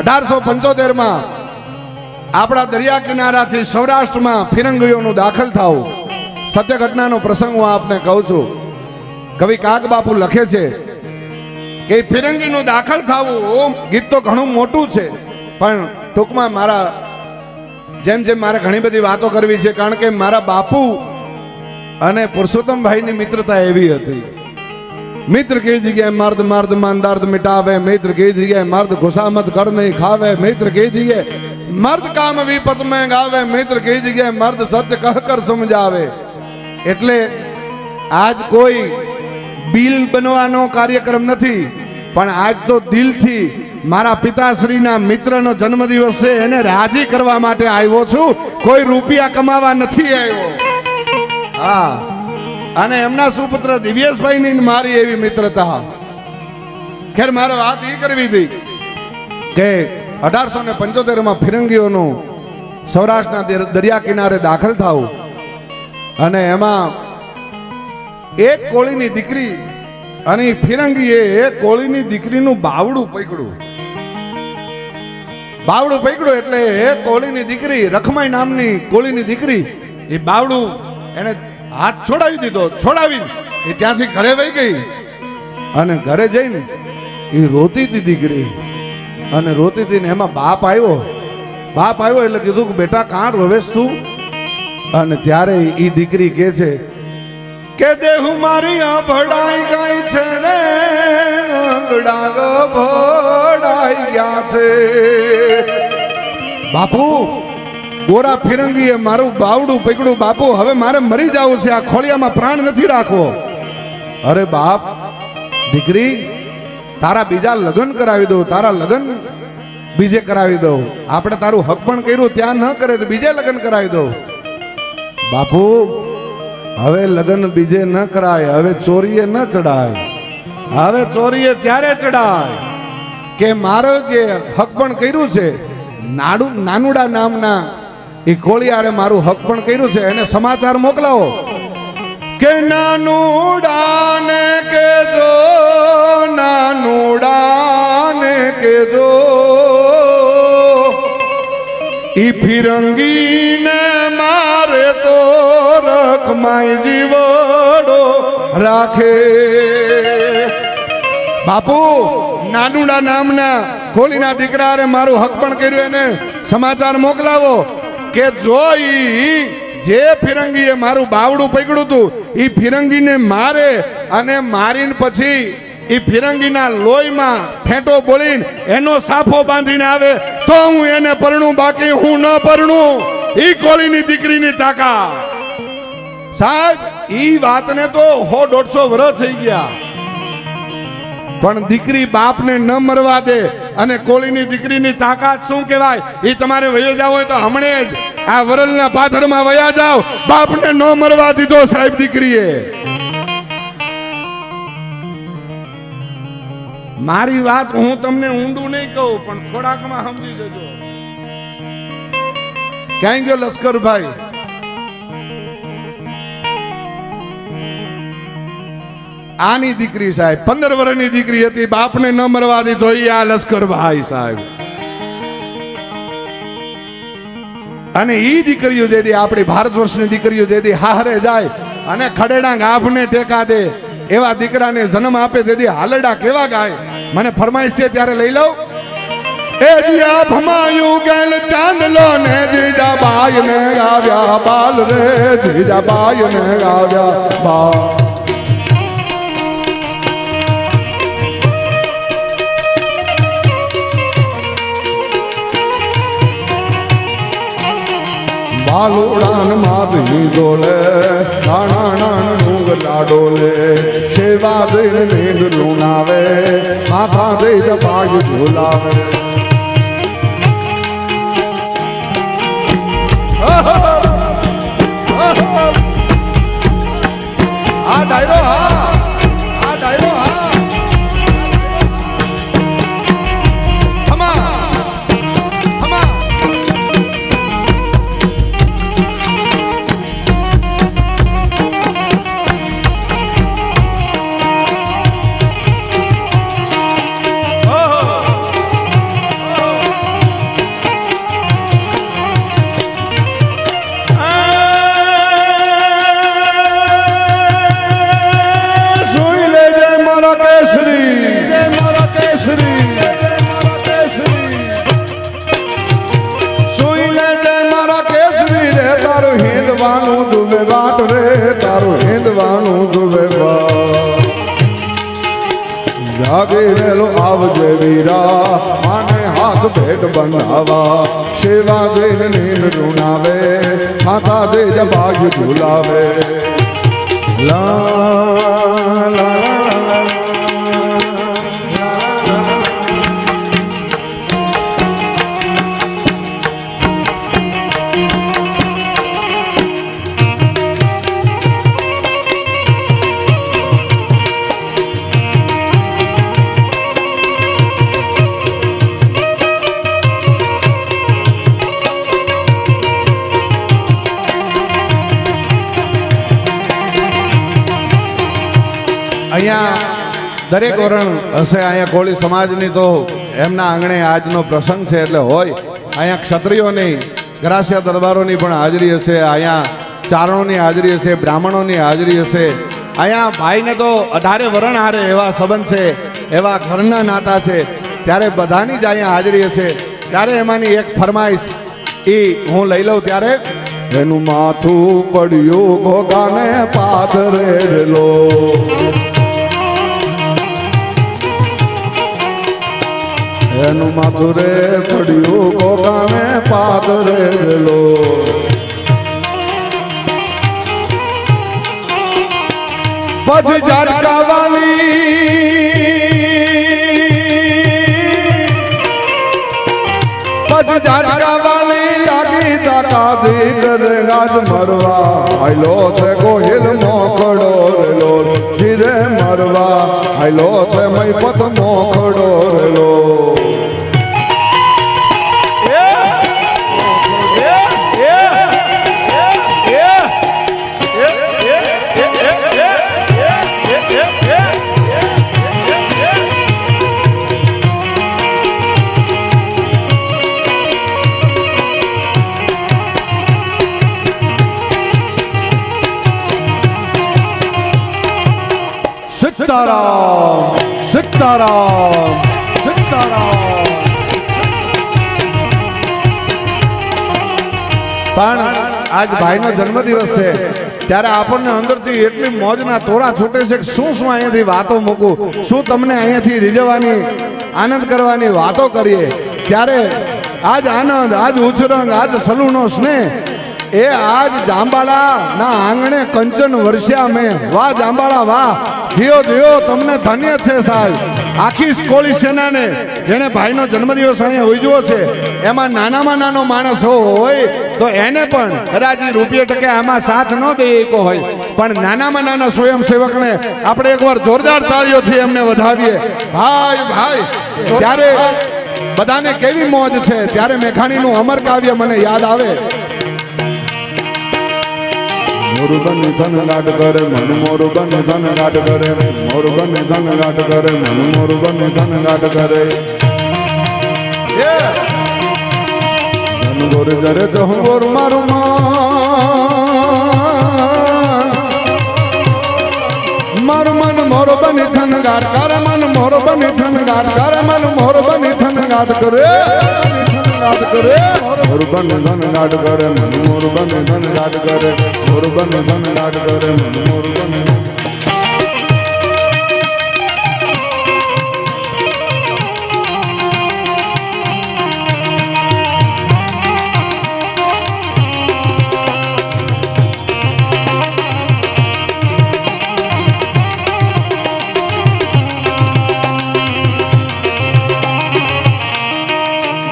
અઢારસો પંચોતેરમાં આપણા દરિયા કિનારાથી સૌરાષ્ટ્રમાં ફિરંગીઓનું દાખલ થવું. સત્ય ઘટનાનો પ્રસંગ હું આપને કહું છું. કવિ કાગ બાપુ લખે છે કે ફિરંગીનું દાખલ થવું ગીત તો ઘણું મોટું છે, પણ ટૂંકમાં મારા જેમ જેમ મારે ઘણી બધી વાતો કરવી છે, કારણ કે મારા બાપુ અને પુરુષોત્તમભાઈની મિત્રતા એવી હતી. મિત્ર કઈ જગ્યાએ મર્દ મર્દમાં દર્દ મિટાવે. મિત્ર કઈ જગ્યાએ મર્દ ખુશામત કર નહીં ખાવે. મિત્ર કઈ જગ્યાએ મર્દ કામ વિપત में ગાવે મિત્ર કઈ જગ્યાએ મર્દ સત્ય કહ કર સમજાવે. એટલે આજ કોઈ બિલ બનવાનો કાર્યક્રમ નથી, પણ આજ તો દિલથી મારા પિતાશ્રીના મિત્રનો જન્મદિવસ છે, એને રાજી કરવા માટે આવ્યો છું. કોઈ રૂપિયા કમાવા નથી આવ્યો. હા. અને એમના સુપુત્ર દિવ્યેશભાઈની ને મારી એવી મિત્રતા. ખેર, મારે વાત એ કરવી હતી કે અઢારસો ને પંચોતેરમાં ફિરંગીઓનું સૌરાષ્ટ્રના દરિયા કિનારે દાખલ થવું અને એમાં એક કોળીની દીકરી અને ફિરંગી ફિરંગીએ એક કોળીની દીકરીનું બાવડું પકડ્યું. બાવડું પકડ્યું એટલે એ કોળીની દીકરી રખમાઈ નામની કોળીની દીકરી એ બાવડું એને હાથ છોડાવી દીધો છોડાવી એ ત્યાંથી ઘરે વહી ગઈ. અને ઘરે જઈને એ રોતી હતી દીકરી અને રોતી હતી ને એમાં બાપ આવ્યો. બાપ આવ્યો એટલે કીધું કે, બેટા, કાં રોવેશ તું? અને ત્યારે એ દીકરી કે છે, કે દેહું મારી ભડાઈ ગઈ છે રે ભડાઈ ગયા છે. બાપુ ગોરા ફિરંગીએ મારું બાવડું પીકડું બાપુ, હવે મારે મરી જવું છે, આ ખોળિયામાં પ્રાણ નથી રાખવો. અરે બાપ, દીકરી, તારા બીજા લગ્ન કરાવી દઉં, તારા લગ્ન બીજે કરાવી દઉં. આપણે તારું હક પણ કર્યું, ત્યાં ન કરે તો બીજે લગ્ન કરાવી દઉં. બાપુ, હવે લગ્ન બીજે ન કરાય, હવે ચોરીએ ન ચડાય હવે ચોરીએ ત્યારે ચડાય કે મારો જે હક પણ કર્યું છે, નાડુ નાનુડા નામના એ કોળિયારે મારું હક પણ કર્યું છે, એને સમાચાર મોકલાવો. કે નાનુડાને કેજો નાનુડાને કેજો ઈ ફિરંગીને મારે તો રખમાઈ જીવડો રાખે. બાપુ, નાનુડા નામના કોળીના દીકરા મારું હક પણ કર્યું, એને સમાચાર મોકલાવો. કે જો ઈ જે ફિરંગીએ મારું બાવડું પકડ્યું હતું એ ફિરંગીને મારે અને મારીને પછી એ ફિરંગીના લોહીમાં ફેંટો બોલીને એનો સાફો બાંધીને આવે તો હું એને પરણું, બાકી હું ન પરણું. ઈ કોળીની દીકરીની તાકા સાહેબ, ઈ વાતને તો હો દોઢસો વર્ષ થઈ ગયા. પણ દીકરી બાપને ન મરવા દે અને કોળીની દીકરીની તાકાત શું કહેવાય? એ તમારે વયે જાવ હોય તો હમણે જ આ વરલના પાથરમાં વયા જાવ. બાપને ન મરવા દીધો સાહેબ દીકરીએ. મારી વાત હું તમને ઊંડું નહીં કહું, પણ થોડાકમાં સમજી જજો. ક્યાં ગયો લશ્કરભાઈ? આની દીકરી સાહેબ, પંદર વર્ષની દીકરી હતી, બાપને ન મરવા દીધો આ લશ્કરભાઈ સાહેબ. અને એ દીકરીઓ જે આપણી ભારત વર્ષની દીકરીઓ જે હારે જાય અને ખડેડા ગાભને ટેકા દે. એવા દીકરાને જન્મ આપે જેથી હાલડા કેવા ગાય? મને ફરમાઈશ છે, ત્યારે લઈ લઉં. એ જીયા ભમાયું ગેલ ચાંદલો ને જીજા બાય ને ગાવ્યા બાલ રે જીજા બાય ને ગાવ્યા બાલ. બાલુડાન માધવી ડોલે નાણા નાણ ડુંગલા ડોલે સેવા દઈને નીંદ લુણાવે, માથા દઈને પાગ ઝુલાવે આ ડાયરો હા. જાગી વેલો આવજે વીરા. માને હાથ ભેટ બનાવા સેવા દેન નીંદ રૂણાવે માતા દે જબાગ ઝુલાવે. લા લા લા અહીંયા દરેક વરણ હશે અહીંયા કોળી સમાજની તો એમના આંગણે આજનો પ્રસંગ છે એટલે હોય. અહીંયા ક્ષત્રિયોની ગ્રાસ્ય દરબારોની પણ હાજરી હશે અહીંયા ચારણોની હાજરી હશે બ્રાહ્મણોની હાજરી હશે. અહીંયા ભાઈને તો અઢારે વરણ હારે એવા સંબંધ છે એવા ઘરના નાતા છે. ત્યારે બધાની જ અહીંયા હાજરી હશે. ત્યારે એમાંની એક ફરમાઈશ એ હું લઈ લઉં ત્યારે એનું માથું પડ્યું ભોગાને પાથરે એનું માથું રે પડ્યું ગોગામે પાદરે વેલો. પછી ઝાટકા વાલી પછી ઝાટકા વાલી લાગી જાકાથી કરે ગાજ મરવા. આયલો છે કોહિલ મોકડો રેલો. ધીરે મરવા. આયલો છે મૈપત મોકડો રેલો. સીતારામ સીતારામ સીતારામ પણ આજ ભાઈનો જન્મદિવસ છે. ત્યારે આપણને અંદરથી એટલી મોજના તોરા છૂટે છે કે શું શું અહીંયાથી વાતો મૂકું? શું તમને અહીંયાથી રીઝવવાની આનંદ કરવાની વાતો કરીએ? ત્યારે આજ આનંદ આજ ઉછરંગ આજ સલૂનો સ્નેહ એ આજ જાંબાળા ના આંગણે કંચન વર્ષ્યા મેં વાહ જાંબાળા, વાહ. જીઓ જીઓ, તમને ધન્ય છે સાહેબ. આખી કોળી સેનાને, જેણે ભાઈનો જન્મદિવસ અહીંયા ઉજવો છે, એમાં નાનામાં નાનો માણસ હોય તો એને પણ કદાચ રૂપિયા ટકે આમાં સાથ ન દે એક હોય. પણ નાનામાં નાના સ્વયંસેવકને આપણે એકવાર જોરદાર તાળીઓથી એમને વધાવીએ. ભાઈ ભાઈ ત્યારે બધાને કેવી મોજ છે, ત્યારે મેઘાણીનું અમર કાવ્ય મને યાદ આવે. મોરબન ધન લાડ કરે મન મોરબન ધન લાડ કરે મોરબન ધન લાડ કરે મન મોરબન ધન લાડ કરે ધન ગોર જરે તો હું ગોર મારું મારું મન મોર બની ધન ગાટ કરે મન મોર બની ધન ગાટ કરે મન મોર બની ધન ગાટ કરે ગાટ કરે. મોર બન ધન નાદ કરે. મોર બન ધન નાદ કરે મોર બન ધન નાદ કરે. મોર બની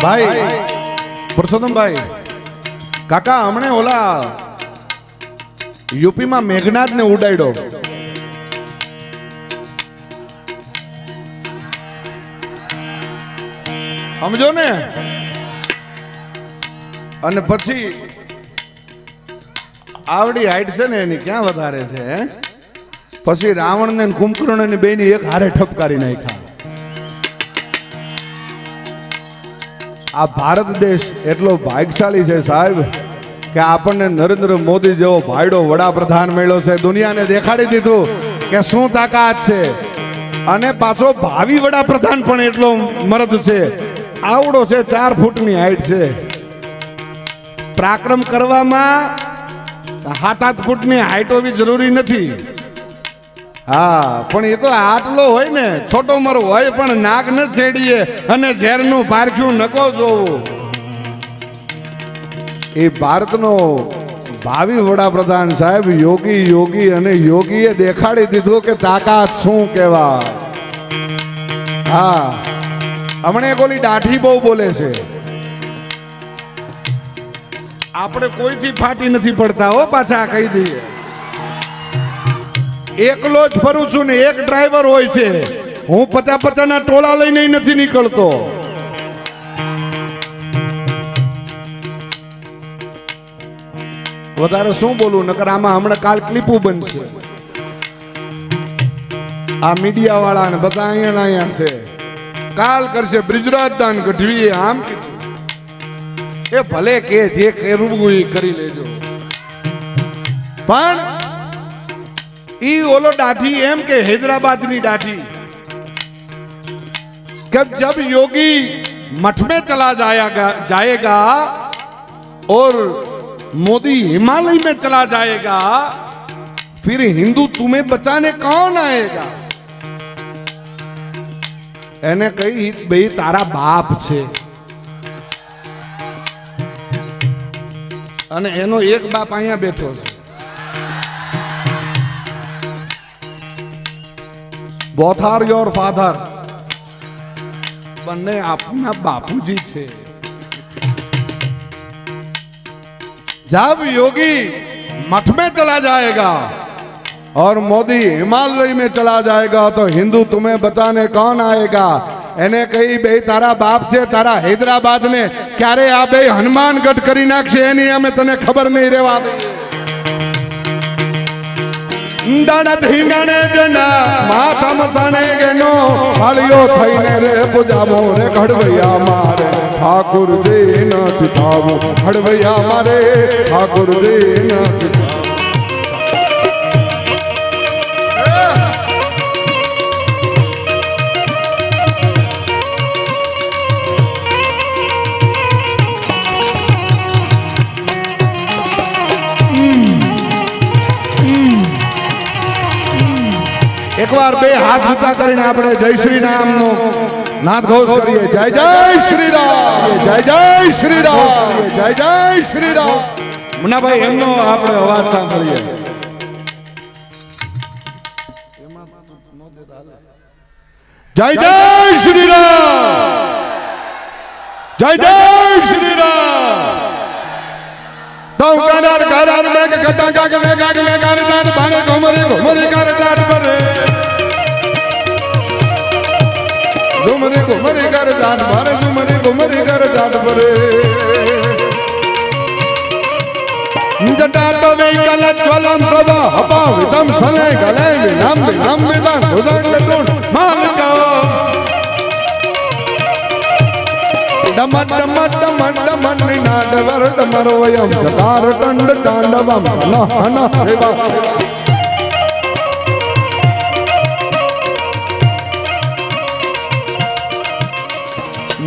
ભાઈ પુરુષોત્તમભાઈ કાકા હમણે ઓલા યુપીમાં મેઘનાથને ઉડાડ્યો. સમજો ને? અને પછી આવડી હાઈટ છે ને એની ક્યાં વધારે છે હે? પછી રાવણ ને કુંભકર્ણ ને બેની એક હારે ઠપકારી નાખ્યા. આ ભારત દેશ એટલો ભાગશાળી છે સાહેબ કે આપણને નરેન્દ્ર મોદી જેવો ભાઈડો વડાપ્રધાન મળ્યો છે. દુનિયાને દેખાડી દીધું કે શું તાકાત છે. અને પાછો ભાવિ વડાપ્રધાન પણ એટલો મરદ છે. આવડો છે, ચાર ફૂટની હાઈટ છે. પ્રાક્રમ કરવામાં સાત આઠ ફૂટની હાઈટ હોવી જરૂરી નથી. હા, પણ એ તો આટલો હોય ને, છોટો મરો હોય, પણ નાગ ન છેડીએ અને ઝેરનું પારખ્યું નકો જોવું. એ ભારતનો ભાવિ વડાપ્રધાન સાહેબ યોગી યોગી અને યોગીએ દેખાડી દીધું કે તાકાત શું કહેવા હા, હમણે એક ઓલી દાઢી બહુ બોલે છે. આપણે કોઈથી ફાટી નથી પડતા હો પાછા કહી દઈએ. એકલો જ ફરું છું ને એક ડ્રાઈવર હોય છે. હું પચા પચાના ટોળા લઈને નથી નીકળતો. વધારે શું બોલું? નકર આમાં હમણાં કાલ ક્લિપું બનશે. આ મીડિયા વાળા ને બધા અહીંયા અહીંયા છે. કાલ કરશે બ્રિજરાજ દાન ગઢવીએ આમ. એ ભલે કે જે કરવું એ કરી લેજો. પણ ઈ ઓલો દાઢી એમ કે હૈદરાબાદની દાઢી. કે જબ યોગી મઠ મે ચલા જાયેગા जाएगा और मोदी हिमालय में चला जाएगा फिर हिंदू तुम्हें बचाने कौन आएगा એને કહી, ભાઈ, તારા બાપ છે. અને એનો એક બાપ અહીંયા બેઠો છે. બોથ આર યોર ફાધર બંને આપના બાપુજી છે जब योगी मठ में चला जाएगा और मोदी हिमालय में चला जाएगा तो हिंदू तुम्हें बचाने कौन आएगा એને કહી બે તારા બાપ છે તારા હૈદરાબાદ ને ક્યારે આ બે હનુમાનગઢ કરી નાખશે એની અમે તને ખબર નહીં રહેવા દઈએ દાડા ધીંગાણે જના માથા મસાણે ગેનો હાલિયો થઈને રે પૂજાવો, રે ઘડવૈયા મારે. ઠાકુરજી નથી થાવું. ઘડવૈયા મારે. ઠાકુરજી નથી એકવાર બે હાથ ઊંચા કરીને આપણે જય શ્રી રામનો નાદ ઘોષ કરીએ. જય જય શ્રી રામ જય જય શ્રી રામ જય જય શ્રી રામ મુનાભાઈ એમનો આપણે અવાજ સાંભળીએ. જય જય શ્રી રામ જય જય શ્રી રામ તો કરાર કરાર મેઘ કટા કાગ મે કાગ મે કાર દાટ બાને ઘુમરી ઘુમરી દાટ પરે ઝુમરે ઘુમરે કર જાન ભરે ઝુમરે ઘુમરે કર જાન ભરે જટાતો મે કલ જ્વલમ પ્રભા હપા વિદમ સને ગલે વિનામ વિનામ વિદાન ભુજંગ ટૂણ માલિકા ડમ ડમ ડમ ડમ નાડવર ડમરોયમ જટાર ટંડ ટાંડવમ નહન હેવા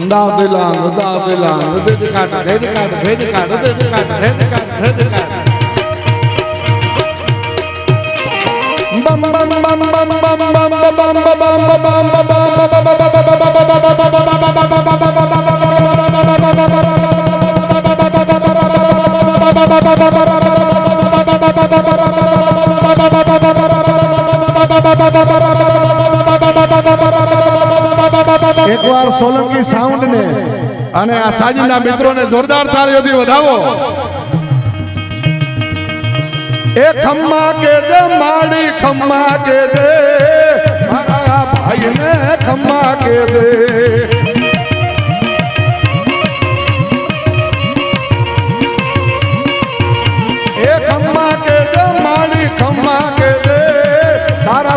તાંડવમ હન હન હેવા દાદલાંગ દાદલાંગ દેદ કાટ દેદ કાટ દેદ કાટ દેદ કાટ દેદ કાટ દેદ કાટ બમ બમ બમ બમ બમ બમ બમ બમ બમ બમ એકવાર સોલંકી સાઉન્ડ ને અને આ સાજીના મિત્રોને જોરદાર તાળીઓથી વધાવો. એ ખમ્મા કે જે, માડી ખમ્મા કે જે, મારા ભાઈને ખમ્મા કે જે.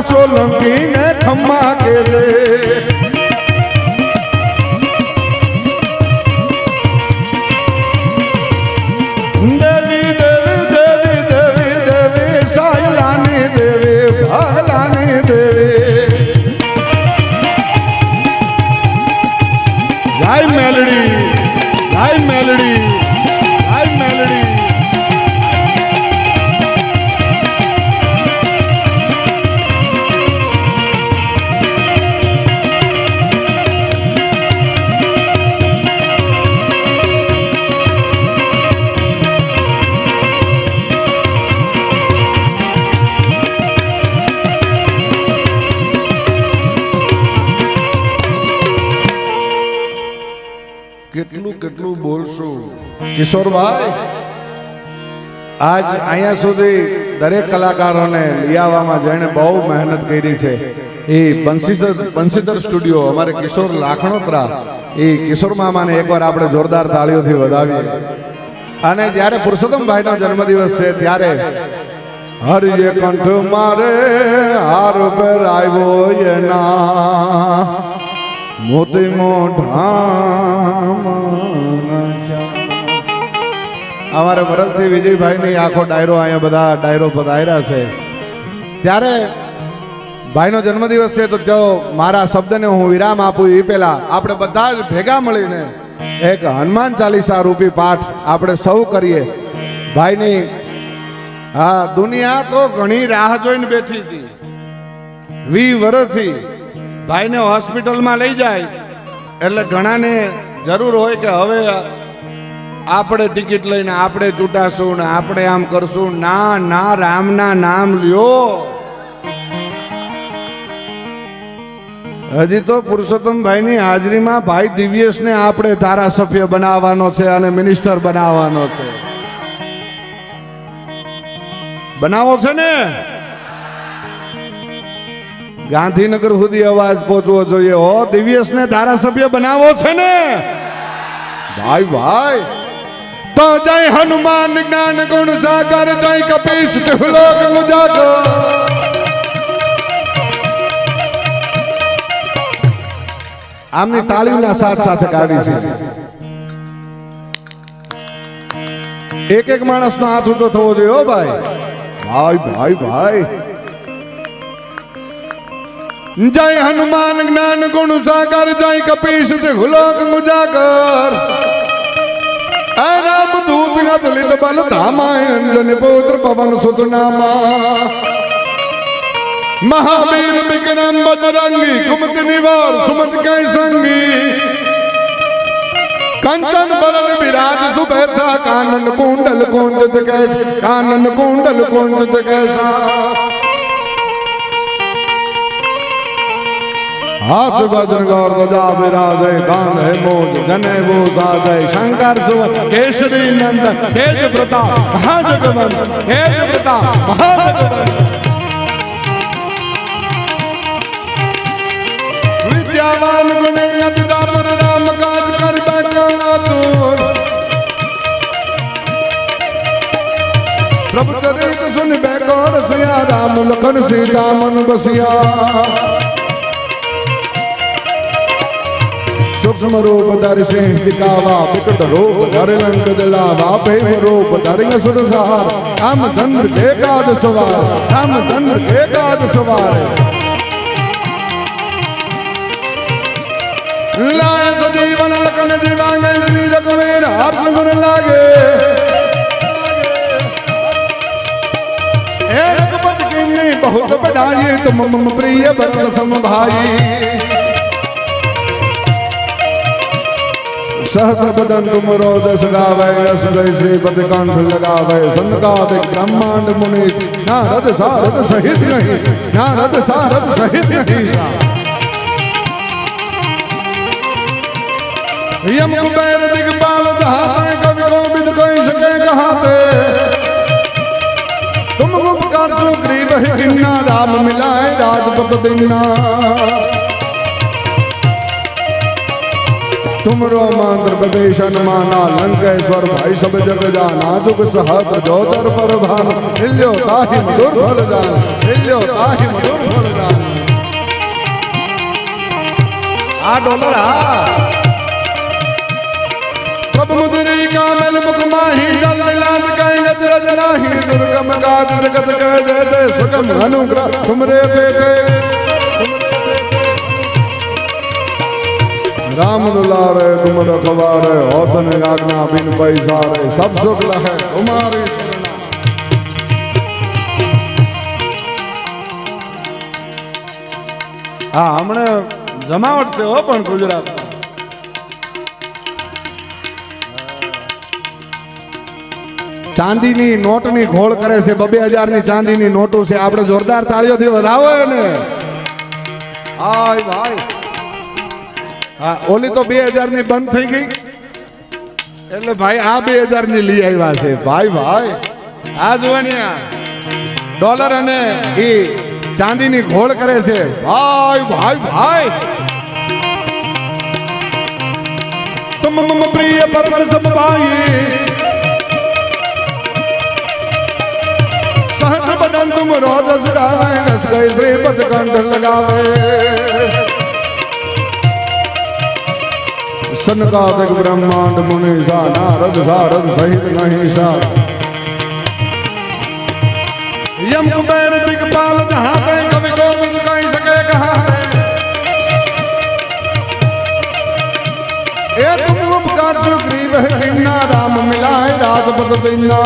સોલંકી ને ખમ્મા કે જે. કિશોરભાઈ, આજ અહીંયા સુધી દરેક કલાકારોને લિયાવામાં જેણે બહુ મહેનત કરી છે. એ બંસીધર બંસીધર સ્ટુડિયો, અમારે કિશોર લાખણોત્રા, એ કિશોર મામાને એકવાર આપણે જોરદાર તાળીઓથી વધાવીએ. અને જ્યારે પુરુષોત્તમભાઈનો જન્મદિવસ છે, ત્યારે હરિય કંઠ મારે હાર પર આવ્યો એના. મોતી મોઢા અમારે વરલથી વિજયભાઈની આખો ડાયરો અહીંયા બધા ડાયરો પધાર્યા છે. ત્યારે ભાઈનો જન્મદિવસ છે તો જો મારા શબ્દને હું વિરામ આપું એ પહેલા આપણે બધા જ ભેગા મળીને એક હનુમાન ચાલીસા રૂપી પાઠ આપણે સૌ કરીએ. ભાઈની, હા, દુનિયા તો ઘણી રાહ જોઈને બેઠી હતી. વી વર્ષથી ભાઈને હોસ્પિટલમાં લઈ જાય. એટલે ઘણાને જરૂર હોય કે હવે આપણે ટિકિટ લઈને આપણે ચૂંટાશું ને આપણે આમ કરશું. ના ના, રામના નામ લ્યો. હજી તો પુરુષોત્તમભાઈની હાજરીમાં ભાઈ દિવ્યેશને આપણે ધારાસભ્ય બનાવવાનો છે અને મિનિસ્ટર બનાવવાનો છે. બનાવો છે ને? ગાંધીનગર સુધી અવાજ પહોંચવો જોઈએ. હો, દિવ્યેશને ધારાસભ્ય બનાવો છે ને? ભાઈ ભાઈ. તો જય હનુમાન જ્ઞાન ગુણ સાગર જય કપીશ ત્રિલોક મુજાગો. આમની તાળીના સાથ સાથે ગાડી છે. એક એક માણસનો હાથ ઊંચો થવો જોઈએ હો ભાઈ. ભાઈ ભાઈ ભાઈ. જય હનુમાન જ્ઞાન ગુણ સાગર જય કપીશ ત્રિલોક મુજાગર. રામ દૂત ગદલિત બલ ધામાયન જન પુત્ર પવન સુતનામા મહાવીર વિક્રમ બજરંગી કુમત નિવાર, સુમત કઈ સંગી કંચન બરન વિરાજ સુબેસા કાનન કુંડલ કુંજત કૈસ, કાનન કુંડલ કુંજત કૈસા. હાથ ભજન ગૌર ધજા બિરાજે બાંધ હે મોજ જને વો સાજે શંકર સુવર કેસરી નંદન તેજ પ્રતાપ મહાજગવન તેજ પ્રતાપ મહાજગવન વિદ્યાવાન ગુણે નદા પર રામ કાજ કરતા જાતું પ્રભુ ચરિત સુન બેકોર સિયા રામ લખન સીતા મન બસિયા સૂક્ષ્મ રૂપ દર્શે દિકાવા વિકટ રૂપ ધરલન કદલા વાપે રૂપ ધર્ય સુરસાર આમ ધંદ્ર એકાદ સવાર, આમ ધંદ્ર એકાદ સવાર. લાય સજીવન લકન દિવાંગ, શ્રી રઘુવીર હર્ષ ગુણ લાગે બહુત બડાઈ તુમ પ્રિય ભરત સમ સહત બદન ડુમરો દસ ગાવે રસ ગઈ શ્રી પદકંઠ લગાવે સંતકાત બ્રહ્માંડ મુનિ નારદ સારદ સહિત નહીં નારદ સારદ સહિત નહીં યમ કુબેર દિગપાલ દહાતે કવિ કોવિદ કોઈ સકે કહાતે તુમ ગુપ્ત કરજો ગ્રીબ હિ કિન્ના રામ મિલાય રાજ પદ દિના किन्ना राम मिलाए राजपत दिन्ना तुम रोमांत्र प्रवेशन माना लंकेश्वर भाई सब जग जाना दुख सहत जोतर पर भान हिल्यो ताहि मधुर फल जान हिल्यो ताहि मधुर फल जान आ डॉलर आ प्रभु मुद्री का मिल मुख माही जल लाद कहीं गजरज नाही दुर्गम काज जगत कह जय जय सुगम अनुग्रह तुमरे बेटे राम दुलारे तुम रखवारे होतन आज्ञा बिन पैसारे सब सुख लहे तुम्हारी शरणा હા હમણે જમાવટ છે હો પણ ગુજરાત ચાંદીની નોટની ખોળ કરે છે બબે હજારની ચાંદીની નોટો છે આપણે જોરદાર તાળીઓથી વધાવો ને હાય ભાઈ હા ઓલી તો બે હજાર ની બંધ થઈ ગઈ એટલે ભાઈ આ બે હજાર ની લઈ આવ્યા છે ભાઈ ભાઈ આ જોવાની આ ડોલર અને એ ચાંદીની ઘોળ કરે છે ભાઈ ભાઈ ભાઈ तुम मम प्रिय परवर सब पाई सहज बदन तुम रोजस गावे घस गए श्री पद कंठ लगावे સનકાતક બ્રહ્માંડ મુનિ સા નારદ સારદ સહિત નહીં સા યમ કુબેર દિગપાલ જહા તે કવિ ગોવિંદ કહી શકે કહા એ તુમ ઉપકાર સુગ્રીવ હે, કિન્ના રામ મિલાય રાજપત દિના